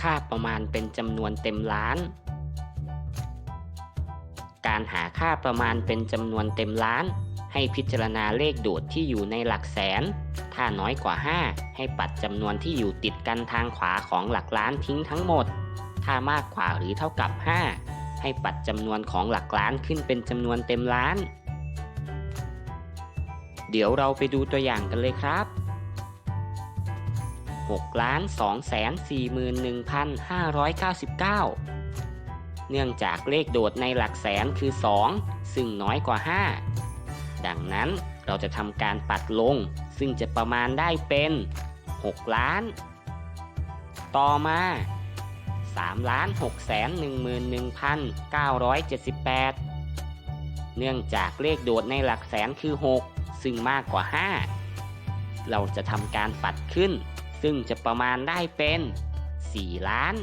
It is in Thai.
ค่าประมาณเป็นจำนวนเต็มล้าน การหาค่าประมาณเป็นจำนวนเต็มล้าน ให้พิจารณาเลขโดดที่อยู่ในหลักแสน ถ้าน้อยกว่า 5 ให้ปัดจำนวนที่อยู่ติดกันทางขวาของหลักล้านทิ้งทั้งหมด ถ้ามากกว่าหรือเท่ากับ 5 ให้ปัดจำนวนของหลักล้านขึ้นเป็นจำนวนเต็มล้าน เดี๋ยวเราไปดูตัวอย่างกันเลยครับ 6ล้าน2แสน41,599 เนื่องจากเลขโดดในหลักแสนคือ 2 ซึ่งน้อยกว่า 5 ดังนั้นเราจะทำการปัดลง ซึ่งจะประมาณได้เป็น 6 ล้าน ต่อมา3ล้าน6แสน11,978 เนื่องจากเลขโดดในหลักแสนคือ 6 ซึ่งมากกว่า 5 เราจะทำการปัดขึ้น ซึ่งจะประมาณได้เป็น 4 ล้าน